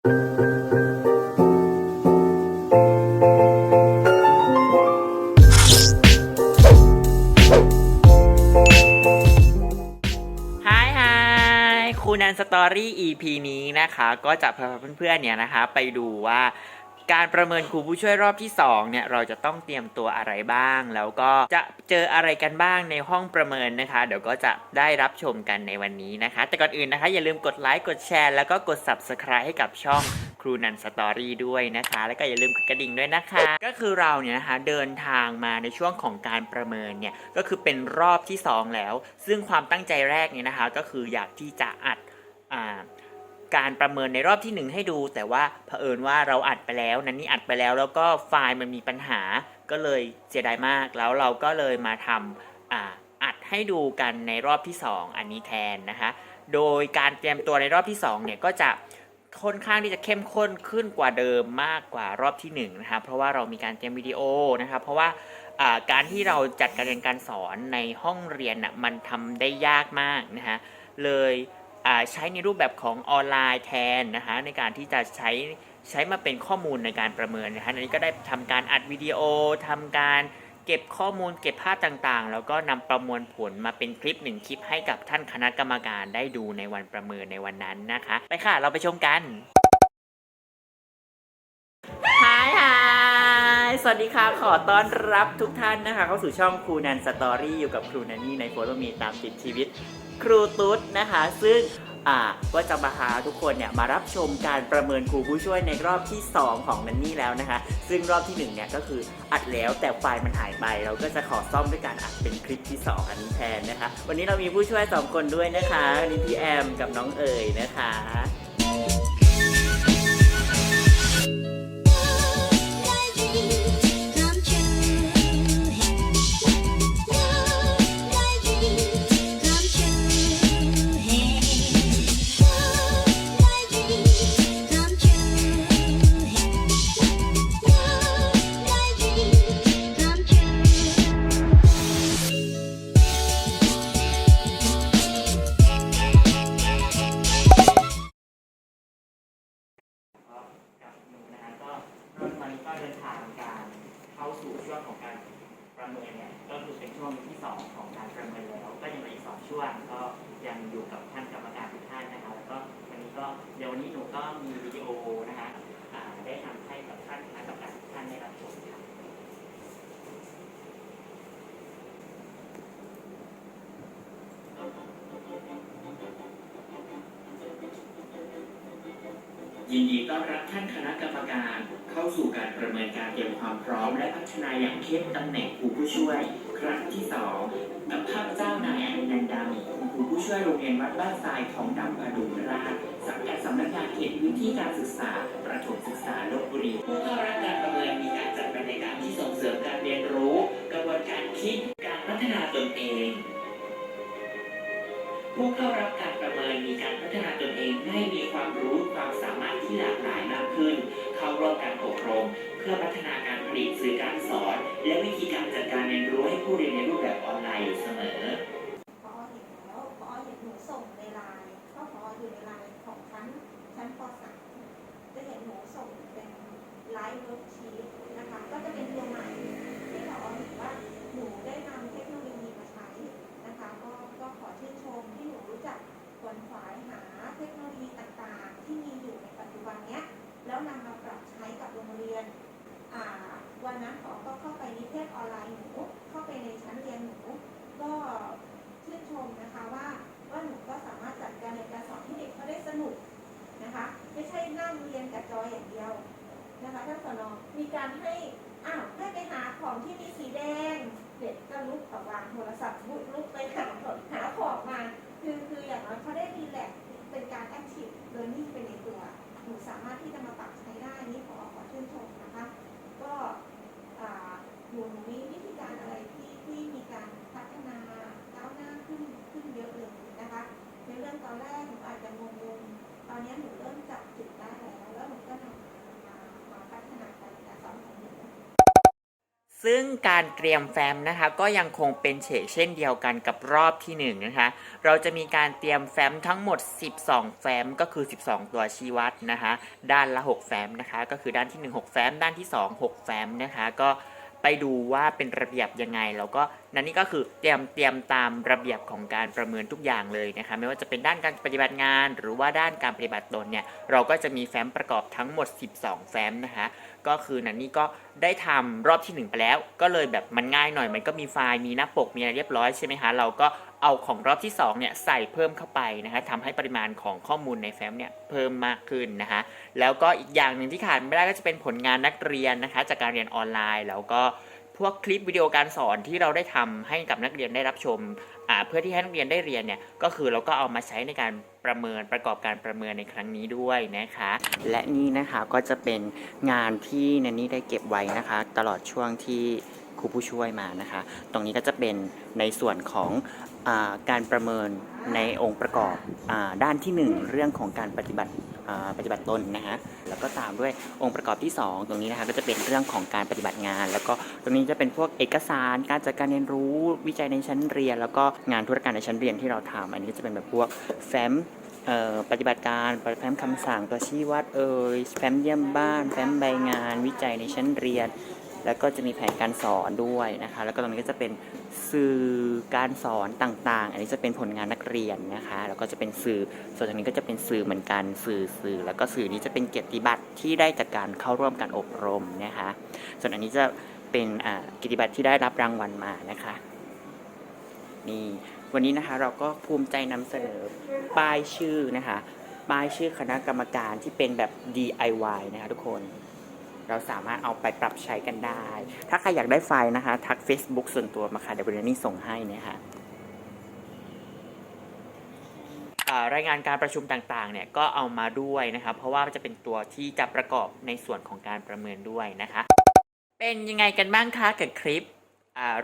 ฮายฮายคูนันสตอรี่ EP นี้นะคะ ก็จะพาเพื่อนๆเนี่ยนะคะ ไปดูว่า การประเมินครูผู้ช่วยรอบที่2เนี่ยเราจะต้องเตรียมตัวอะไรบ้าง แล้วก็จะเจออะไรกันบ้างในห้องประเมินนะคะ เดี๋ยวก็จะได้รับชมกันในวันนี้นะคะ แต่ก่อนอื่นนะคะ อย่าลืมกดไลค์กดแชร์แล้วก็กด Subscribe ให้กับช่องครูนันสตอรี่ด้วยนะคะ แล้วก็อย่าลืมกดกระดิ่งด้วยนะคะ ก็คือเราเนี่ยนะคะเดินทางมาในช่วงของการประเมินเนี่ยก็คือเป็นรอบที่ 2 แล้ว ซึ่งความตั้งใจแรกเนี่ยนะคะ ก็คืออยากที่จะอัด การประเมินในรอบที่ 1 ให้ดู แต่ว่าเผอิญว่าเราอัดไปแล้ว นั้นนี่อัดไปแล้ว แล้วก็ไฟล์มันมีปัญหา ก็เลยเสียดายมาก แล้วเราก็เลยมาทำอ่าอัดให้ดูกันในรอบที่ 2 อันนี้แทนนะคะโดยการเตรียมตัวในรอบที่2เนี่ยก็จะค่อนข้างที่จะเข้มข้นขึ้นกว่าเดิมมากกว่ารอบที่1นะคะเพราะว่าเรามีการเตรียมวิดีโอนะคะเพราะว่าการที่เราจัดการเรียนการสอนในห้องเรียนน่ะมันทำได้ยากมากนะคะเลย ใช้ในรูปแบบของออนไลน์แทนนะคะในการที่จะใช้ใช้มาเป็นข้อมูลในการประเมินนะคะอันนี้ก็ได้ทำการอัดวิดีโอทำการเก็บข้อมูลเก็บภาพต่างๆ แล้วก็นำประมวลผลมาเป็นคลิปหนึ่งคลิปให้กับท่านคณะกรรมการได้ดูในวันประเมินในวันนั้นนะคะ ไปค่ะ เราไปชมกัน ฮายฮาย สวัสดีค่ะ ขอต้อนรับทุกท่านนะคะ เข้าสู่ช่องครูนันสตอรี่อยู่กับครูนันนี่ในโฟล์มีตามติดชีวิต ครูตุ๊ดนะคะ ซึ่งอ่าก็จะมาพาทุกคนเนี่ยมารับชมการประเมินครูผู้ช่วยในรอบที่ 2 ของนันนี่แล้วนะคะ ซึ่งรอบที่ 1 เนี่ยก็คืออัดแล้วแต่ไฟล์มันหายไป เราก็จะขอซ่อมด้วยการอัดเป็นคลิปที่ 2 อันนี้แทนนะคะ วันนี้เรามีผู้ช่วย 2 คนด้วยนะคะวันนี้พี่แอมกับน้องเอ๋ยนะคะ ก็คือเป็นช่วงที่สองของการประเมินแล้ว ก็ยังเหลืออีกสองช่วงก็ยังอยู่กับท่านกรรมการทุกท่านนะคะแล้วก็วันนี้ก็เดี๋ยววันนี้หนูก็มีวิดีโอนะคะอ่าได้ทำให้กับท่านคณะกรรมการทุกท่านได้รับชมค่ะยินดีต้อนรับท่านคณะกรรมการ เข้าสู่การประเมินการเตรียมความพร้อม และพัฒนาอย่างเข้มตำแหน่งครูผู้ช่วย ครั้งที่สองกับภาพเจ้านายอนันดาดำครูผู้ช่วยโรงเรียนวัดบ้านทรายของดำประดุมราชสังกัดสำนักงานเขตพื้นที่การศึกษา ประถมศึกษาลบบุรีผู้เข้ารับการประเมินมีการจัดบรรยากาศที่ ผู้เข้ารับการประเมินมีการพัฒนาตนเองให้มีความรู้ความสามารถที่หลากหลายมากขึ้น เข้าร่วมการอบรม เพื่อพัฒนาการผลิตสื่อการสอน และวิธีการจัดการเรียนรู้ให้ผู้เรียนในรูปแบบออนไลน์อยู่เสมอพอเห็นแล้วพอเห็นหนูส่งในไลน์ก็พออยู่ในไลน์ของชั้นชั้นป .3 จะเห็นหนูส่งเป็นไลฟ์เวิร์กชีตนะคะ ก็จะเป็นตัวใหม่ที่พอเห็นว่าหนูได้นำเทคโนโลยีมาใช้นะคะ ก็ก็ขอชื่นชมที่หนูรู้จักขวนขวายหาเทคโนโลยีต่างๆ ที่มีอยู่ในปัจจุบันเนี้ยแล้วนำมาปรับใช้กับโรงเรียน อ่า วันนั้นขอก็เข้าไปนิเทศออนไลน์หนูเข้าไปในชั้นเรียนหนูก็ชื่นชมนะคะว่าว่าหนูก็สามารถจัดการเรียนการสอนให้เด็กเขาได้สนุกนะคะไม่ใช่นั่งเรียนกับจออย่างเดียวนะคะท่านสนมีการให้อ้าวให้ไปหาของที่มีสีแดงเด็กก็ลุกออกวางโทรศัพท์ลุกลุกไปหาของหาของมา คือคืออย่างน้อยเขาได้รีแลกซ์เป็นการแอคทีฟเรียนรู้เป็นในตัวหนูสามารถที่จะมาปรับใช้ได้นี่ขอขอชื่นชมนะคะ ก็อ่าหนูมีวิธีการอะไรที่ที่มีการพัฒนาก้าวหน้าขึ้นขึ้นเยอะเลยนะคะ ในเรื่ อนแรกหนูอาจจะงงๆตอนนี้หนูเริ่มจับจุดได้แล้วแล้วหนูก็นำมามาพัฒนาการการสอนของหนูซึ่งการเตรียมแฟ้มนะคะ ก็ยังคงเป็นเฉกเช่นเดียวกันกับรอบที่1นะคะ เราจะมีการเตรียมแฟ้มทั้งหมด 12 แฟ้มก็คือ 12 ตัวชี้วัดนะคะ ด้านละ 6 แฟ้มนะคะ ก็คือด้านที่ 1 6 แฟ้ม ด้านที่ 2 6 แฟ้มนะคะ ก็ไปดูว่าเป็นระเบียบยังไงแล้วก็ นั่นนี่ก็คือเตรียมเตรียมตามระเบียบของการประเมินทุกอย่างเลยนะคะไม่ว่าจะเป็นด้านการปฏิบัติงาน หรือว่าด้านการปฏิบัติตนเนี่ยเราก็จะมีแฟ้มประกอบทั้งหมด 12 แฟ้มนะคะก็คือนันนี่ก็ได้ทำรอบที่ 1 ไปแล้ว ก็เลยแบบมันง่ายหน่อย มันก็มีไฟล์มีหน้าปกมีอะไรเรียบร้อยใช่ไหมคะเราก็เอาของรอบที่2เนี่ยใส่เพิ่มเข้าไปนะคะทำให้ปริมาณของข้อมูลในแฟ้มเนี่ยเพิ่มมากขึ้นนะคะแล้วก็อีกอย่างหนึ่งที่ขาดไม่ได้ก็จะเป็นผลงานนักเรียนนะคะจากการเรียนออนไลน์แล้วก็ พวกคลิปวิดีโอการสอนที่เราได้ทำให้กับนักเรียนได้รับชมเพื่อที่ให้นักเรียนได้เรียนเนี่ยก็คือเราก็เอามาใช้ในการประเมินประกอบการประเมินในครั้งนี้ด้วยนะคะ และนี่นะคะก็จะเป็นงานที่นันนี่ได้เก็บไว้นะคะ ตลอดช่วงที่ครูผู้ช่วยมานะคะ ตรงนี้ก็จะเป็นในส่วนของอการประเมินในองค์ประกอบอด้านที่ 1 เรื่องของการปฏิบัติ ปฏิบัติตนนะคะแล้วก็ตามด้วยองค์ประกอบที่ 2 ตรงนี้นะคะก็จะเป็นเรื่องของการปฏิบัติงาน แล้วก็ตรงนี้จะเป็นพวกเอกสารการจัดการเรียนรู้วิจัยในชั้นเรียน แล้วก็งานธุรการในชั้นเรียนที่เราทำอันนี้ก็จะเป็นแบบพวกแฟ้มปฏิบัติการแฟ้มคำสั่งตัวชี้วัดเอ่ยแฟ้มเยี่ยมบ้านแฟ้มใบงาน วิจัยในชั้นเรียน แล้วก็จะมีแผนการสอนด้วยนะคะ แล้วก็ตรงนี้ก็จะเป็น สื่อการสอนต่างๆ อันนี้จะเป็นผลงานนักเรียนนะคะ แล้วก็จะเป็นสื่อ ส่วนตรงนี้ก็จะเป็นสื่อเหมือนกัน สื่อสื่อ แล้วก็สื่อนี้จะเป็นเกียรติบัตรที่ได้จากการเข้าร่วมการอบรมนะคะ ส่วนอันนี้จะเป็นเกียรติบัตรที่ได้รับรางวัลมานะคะ นี่ วันนี้นะคะเราก็ภูมิใจนำเสนอป้ายชื่อนะคะ ป้ายชื่อคณะกรรมการที่เป็นแบบ DIY นะคะทุกคน เราสามารถเอาไปปรับใช้กันได้ ถ้าใครอยากได้ไฟล์นะคะ ทัก Facebook ส่วนตัวมาค่ะเดี๋ยวบรินี่ส่งให้นะคะอ่ารายงานการประชุมต่างๆ เนี่ยก็เอามาด้วยนะครับ เพราะว่าจะเป็นตัวที่จะประกอบในส่วนของการประเมินด้วยนะคะ เป็นยังไงกันบ้างคะกับคลิป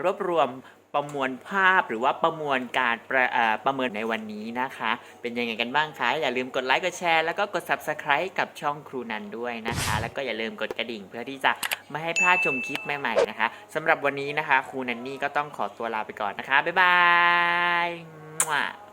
รวบรวม ประมวลภาพหรือว่าประมวลการประประเมินในวันนี้นะคะ เป็นยังไงกันบ้างคะ อย่าลืมกดไลค์กดแชร์แล้วก็กด Subscribe กับช่องครูนันด้วยนะคะ แล้วก็อย่าลืมกดกระดิ่งเพื่อที่จะไม่ให้พลาดชมคลิปใหม่ๆนะคะสำหรับวันนี้นะคะ ครูนันนี่ก็ต้องขอตัวลาไปก่อนนะคะ บ๊ายบาย